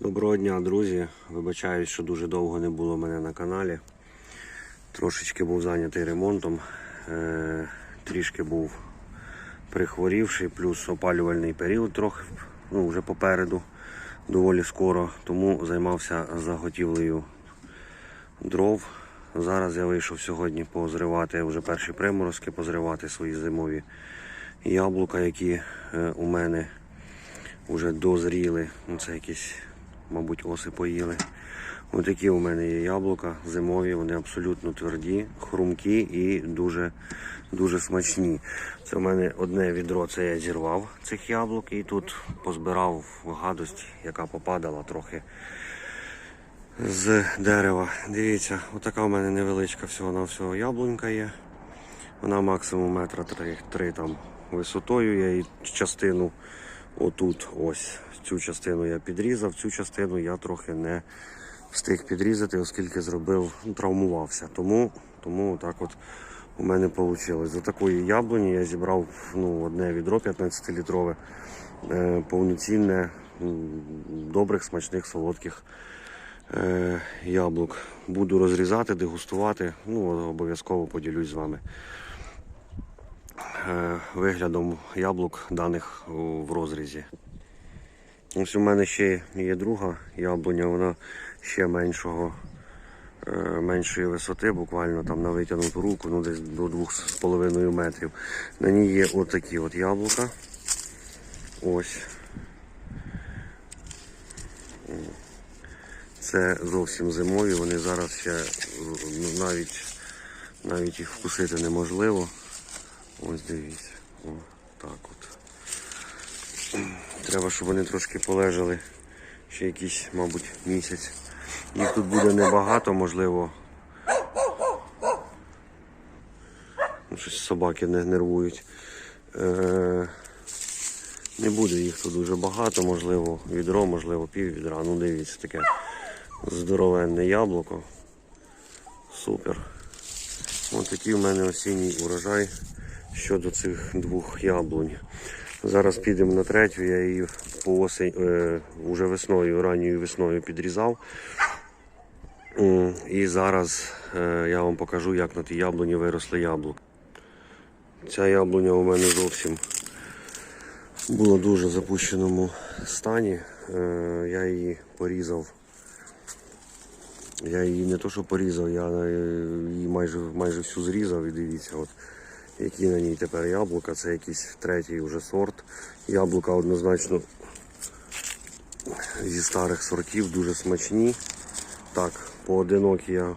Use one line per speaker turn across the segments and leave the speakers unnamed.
Доброго дня, друзі. Вибачаюсь, що дуже довго не було мене на каналі. Трошечки був зайнятий ремонтом, е, трішки був прихворівший, плюс опалювальний період трохи ну, вже попереду, доволі скоро. Тому займався заготівлею дров. Зараз я вийшов сьогодні позривати вже перші приморозки, позривати свої зимові яблука, які е, у мене вже дозріли. Ну, це якісь, мабуть, оси поїли. Ось такі у мене є яблука зимові, вони абсолютно тверді, хрумкі і дуже, дуже смачні. Це в мене одне відро, це я зірвав цих яблук і тут позбирав гадость, яка попадала трохи з дерева. Дивіться, отака у мене невеличка всього на всього яблунька є. Вона максимум метра три, три там висотою. Я її частину отут, ось цю частину я підрізав, цю частину я трохи не встиг підрізати, оскільки зробив, ну, травмувався. Тому, тому так от у мене вийшло. За такої яблуні я зібрав ну, одне відро 15-літрове, е, повноцінне, добрих, смачних, солодких е, яблук. Буду розрізати, дегустувати. Ну, обов'язково поділюсь з вами виглядом яблук даних в розрізі. Ось у мене ще є друга яблуня, вона ще меншого, е, меншої висоти, буквально там на витягнуту руку, ну десь до 2,5 метрів. На ній є отакі от яблука. Ось. Це зовсім зимові, вони зараз ще ну, навіть, навіть їх вкусити неможливо. Ось дивіться. О, так от. Треба, щоб вони трошки полежали ще якийсь, мабуть, місяць. Їх тут буде небагато, можливо. Ну, Щось собаки не нервують. Е, не буде їх тут дуже багато, можливо, відро, можливо, пів відра. Ну дивіться, таке здоровенне яблуко. Супер. Ось такий в мене осінній урожай щодо цих двох яблунь. Зараз підемо на третю, я її по осень, е, уже весною, ранньою весною підрізав. І зараз е, я вам покажу, як на тій яблуні виросли яблук. Ця яблуня у мене зовсім була в дуже запущеному стані. Е, я її порізав. Я її не то, що порізав, я е, її майже, майже всю зрізав і дивіться, от, які на ній тепер яблука. Це якийсь третій вже сорт. Яблука однозначно зі старих сортів, дуже смачні. Так, поодинокі я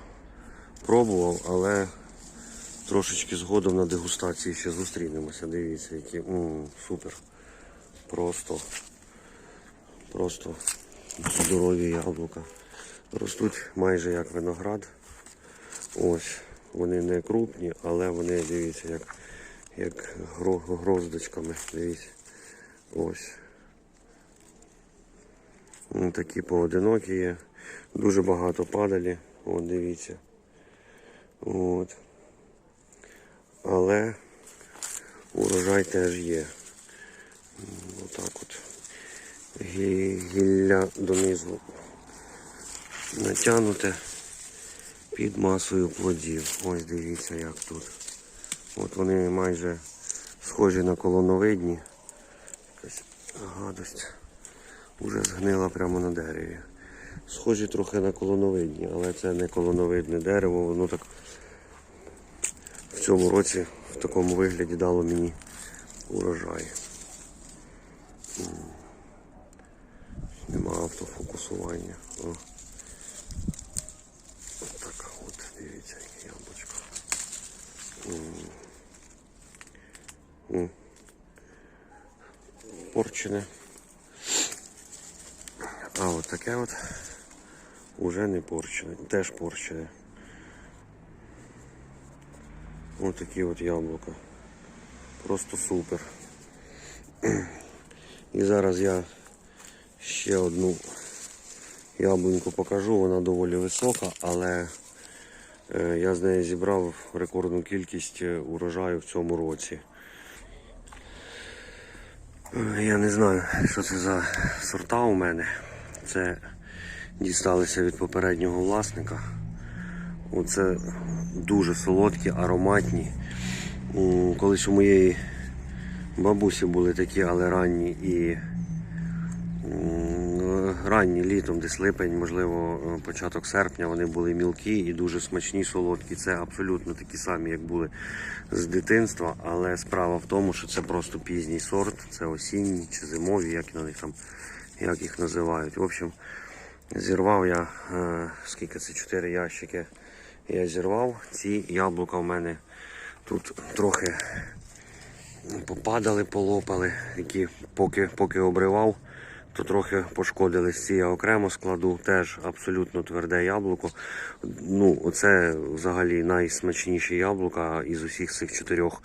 пробував, але трошечки згодом на дегустації ще зустрінемося. Дивіться, які м, супер. Просто, просто здорові яблука. Ростуть майже як виноград. Ось. Вони не крупні, але вони, дивіться, як, як гроздочками. Дивіться. Ось. Такі поодинокі є. Дуже багато падалі. От дивіться. От. Але урожай теж є. Отак от. Гілля донизу натягнуте під масою плодів. Ось дивіться, як тут. От вони майже схожі на колоновидні. Якась гадость. Уже згнила прямо на дереві. Схожі трохи на колоновидні, але це не колоновидне дерево, воно так в цьому році в такому вигляді дало мені урожай. Нема автофокусування. О. Так, от дивіться, яке яблучко. М. М. Порчене. А от таке от уже не порчене, теж порчене. Ось такі от яблука. Просто супер. І зараз я ще одну яблуньку покажу, вона доволі висока, але е, я з неї зібрав рекордну кількість е, урожаю в цьому році. Я не знаю, що це за сорта у мене. Це дісталися від попереднього власника. Оце дуже солодкі, ароматні. Колись у моєї бабусі були такі, але ранні і ранні літом, десь липень, можливо, е, початок серпня, вони були мілкі і дуже смачні, солодкі. Це абсолютно такі самі, як були з дитинства. Але справа в тому, що це просто пізній сорт, це осінні чи зимові, як на них там, як їх називають. В общем, зірвав я, е, скільки це 4 ящики. Я зірвав. Ці яблука в мене тут трохи попадали, полопали, які поки, поки обривав, то трохи пошкодились. Ці я окремо складу, теж абсолютно тверде яблуко. Ну, оце взагалі найсмачніші яблука із усіх цих чотирьох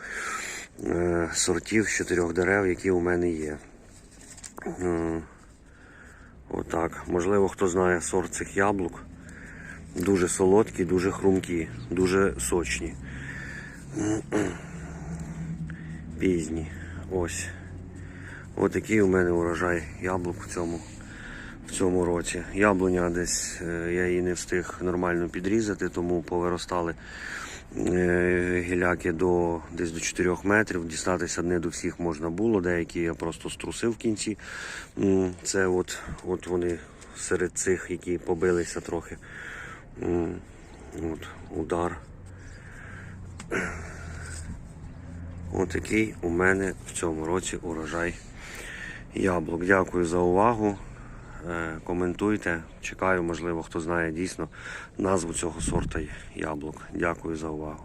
е, сортів, чотирьох дерев, які у мене є. Е, Отак. Можливо, хто знає сорт цих яблук. Дуже солодкі, дуже хрумкі, дуже сочні. Пізні. Ось. Отакий у мене урожай яблук в цьому, в цьому році. Яблуня десь е, я її не встиг нормально підрізати, тому повиростали е, гіляки до десь до 4 метрів. Дістатися не до всіх можна було, деякі я просто струсив в кінці. Це от, от вони серед цих, які побилися трохи. От, удар. Отакий у мене в цьому році урожай яблук. Дякую за увагу. Е, Коментуйте. Чекаю, можливо, хто знає дійсно назву цього сорта яблук. Дякую за увагу.